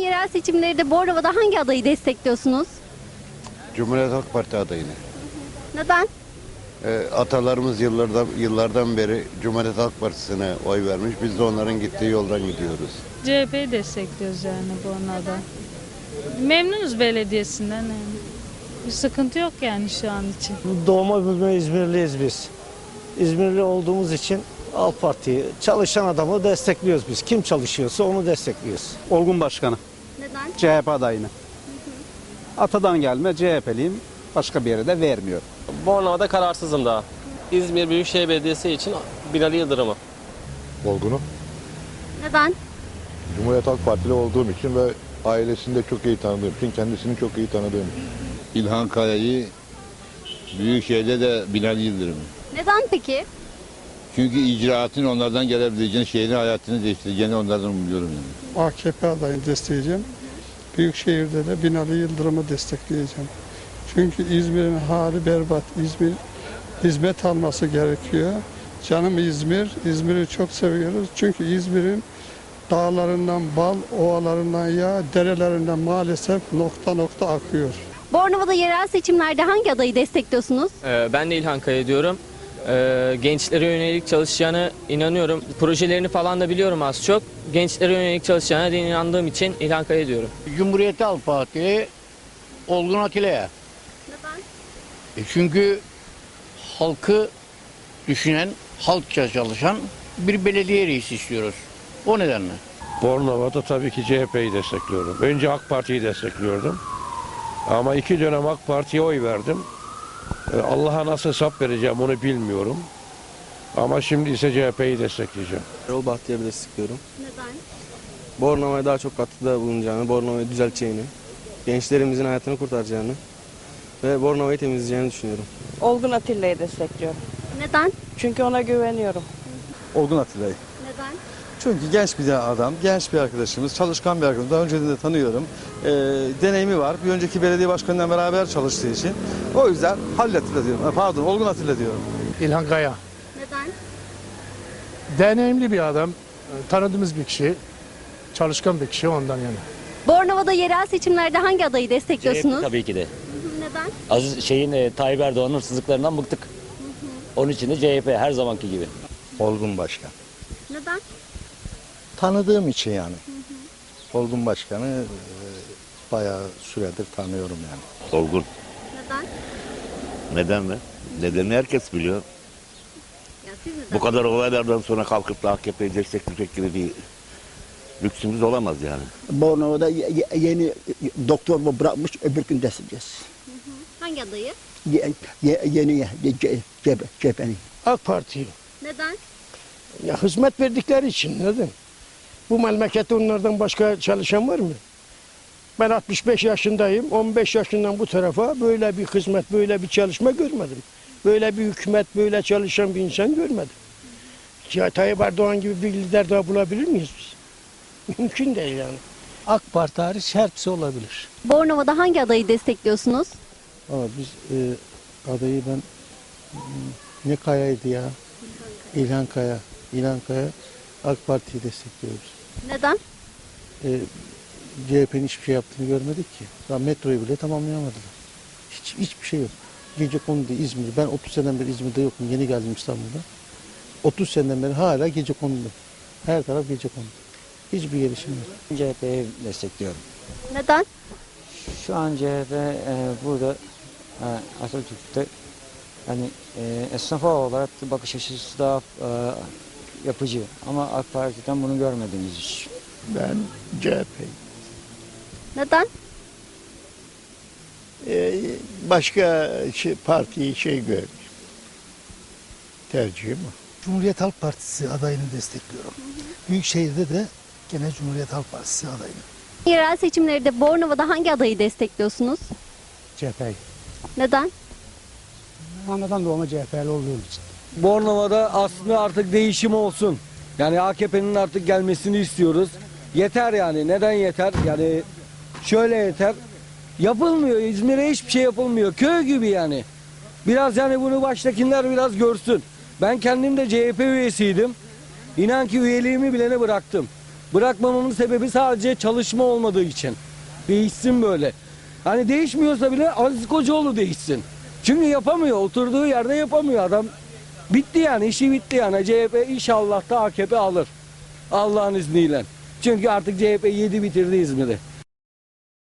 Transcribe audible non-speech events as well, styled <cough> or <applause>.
Yerel seçimlerde Bornova'da hangi adayı destekliyorsunuz? Cumhuriyet Halk Parti adayını. Neden? Ee, atalarımız yıllardan yıllardan beri Cumhuriyet Halk Partisi'ne oy vermiş. Biz de onların gittiği yoldan gidiyoruz. CHP'yi destekliyoruz yani bu anada. Memnunuz belediyesinden yani. Bir sıkıntı yok yani şu an için. Doğma büyüme İzmirliyiz biz. İzmirli olduğumuz için Halk Parti'yi, çalışan adamı destekliyoruz biz. Kim çalışıyorsa onu destekliyoruz. Olgun Başkanı, Neden? CHP adayını. Atadan gelme CHP'liyim, başka bir yere de vermiyor. Bornova'da kararsızım daha. İzmir Büyükşehir Belediyesi için Binali Yıldırım'ı. Olgun'u. Neden? Cumhuriyet Halk Partili olduğum için ve ailesini de çok iyi tanıdığım için, kendisini çok iyi tanıdığım için. İlhan Kaya'yı Büyükşehir'de de Binali Yıldırım. Neden peki? Çünkü icraatın onlardan gelebileceğini, şehrin hayatını değiştireceğini onlardan umuyorum yani. AKP adayını destekleyeceğim. Büyükşehir'de de Binali Yıldırım'ı destekleyeceğim. Çünkü İzmir'in hali berbat. İzmir hizmet alması gerekiyor. Canım İzmir, İzmir'i çok seviyoruz. Çünkü İzmir'in dağlarından bal, ovalarından yağ, derelerinden maalesef nokta nokta akıyor. Bornova'da yerel seçimlerde hangi adayı destekliyorsunuz? Ee, ben de İlhan Kaya diyorum. Ee, gençlere yönelik çalışacağına inanıyorum. Projelerini falan da biliyorum az çok. Gençlere yönelik çalışacağına da inandığım için İlhan Kaya diyorum. Cumhuriyet Halk Partili Olgun Atilla'ya. Neden? E çünkü halkı düşünen, halkça çalışan bir belediye reisi istiyoruz. O nedenle. Bornova'da tabii ki CHP'yi destekliyorum. Önce AK Parti'yi destekliyordum. Ama iki dönem AK Parti'ye oy verdim. Ee, Allah'a nasıl hesap vereceğim onu bilmiyorum. Ama şimdi ise CHP'yi destekleyeceğim. Erol Bahtiyar'ı destekliyorum. Neden? Bornova'ya daha çok katkıda bulunacağını, Bornova'yı düzelteceğini, gençlerimizin hayatını kurtaracağını ve Bornova'yı temizleyeceğini düşünüyorum. Olgun Atilla'yı destekliyorum. Neden? Çünkü ona güveniyorum. Olgun Atilla'yı. Neden? Çünkü genç bir adam, genç bir arkadaşımız, çalışkan bir arkadaşımız. Daha önceden de tanıyorum. Ee, deneyimi var. Bir önceki belediye başkanıyla beraber çalıştığı için. O yüzden Halil Atilla diyorum. Pardon, Olgun Atilla diyorum. İlhan Kaya. Neden? Deneyimli bir adam, tanıdığımız bir kişi, çalışkan bir kişi ondan yani. Bornova'da yerel seçimlerde hangi adayı destekliyorsunuz? tabii ki de. Neden? Aziz şeyin e, Tayyip Erdoğan'ın hırsızlıklarından bıktık. Onun için de CHP her zamanki gibi. Olgun Başkan. Neden? Tanıdığım için yani. Olgun Başkan'ı e, bayağı süredir tanıyorum yani. Olgun. Neden? Neden mi? Nedenini herkes biliyor. Ya siz neden? Bu kadar olaylardan sonra kalkıp da AKP'yi destekleyecek gibi bir lüksümüz olamaz yani. Bornova'da yeni doktor mu bırakmış öbür gün destekleyeceğiz. Hangi adayı? yeni cephenin. AK Parti. Neden? Ya hizmet verdikleri için neden? Bu memlekette onlardan başka çalışan var mı? Ben 65 yaşındayım. 15 yaşından bu tarafa böyle bir hizmet, böyle bir çalışma görmedim. Böyle bir hükümet, böyle çalışan bir insan görmedim. Ya Tayyip Erdoğan gibi bir lider daha bulabilir miyiz biz? <laughs> Mümkün değil yani. AK Parti hariç hepsi olabilir. Bornova'da hangi adayı destekliyorsunuz? Ama biz e, adayı ben ne Kaya'ydı ya? İlhan Kaya. İlhan Kaya AK Parti'yi destekliyoruz. Neden? E, CHP'nin hiçbir şey yaptığını görmedik ki. Daha metroyu bile tamamlayamadılar. Hiç, hiçbir şey yok. Gece konuda İzmir. Ben 30 seneden beri İzmir'de yokum. Yeni geldim İstanbul'da. 30 seneden beri hala gece konuda. Her taraf gece konuda. Hiçbir gelişim yok. CHP'yi destekliyorum. Neden? Şu an CHP burada e, Atatürk'te hani e, esnafa olarak bakış açısı daha e, yapıcı. Ama AK Parti'den bunu görmediğimiz için. Ben CHP. Neden? başka şey, partiyi şey görmüyorum. Tercihim o. Cumhuriyet Halk Partisi adayını destekliyorum. Büyükşehir'de de gene Cumhuriyet Halk Partisi adayını. Yerel seçimlerde Bornova'da hangi adayı destekliyorsunuz? CHP'yi. Neden? Anadan doğma CHP'li olduğum için. Bornova'da aslında artık değişim olsun. Yani AKP'nin artık gelmesini istiyoruz. Yeter yani. Neden yeter? Yani şöyle yeter. Yapılmıyor. İzmir'e hiçbir şey yapılmıyor. Köy gibi yani. Biraz yani bunu baştakiler biraz görsün. Ben kendim de CHP üyesiydim. İnan ki üyeliğimi bilene bıraktım. Bırakmamamın sebebi sadece çalışma olmadığı için. Değişsin böyle. Hani değişmiyorsa bile Aziz Kocaoğlu değişsin. Çünkü yapamıyor. Oturduğu yerde yapamıyor adam. Bitti yani işi bitti yani. CHP inşallah da AKP alır. Allah'ın izniyle. Çünkü artık CHP yedi bitirdi İzmir'i.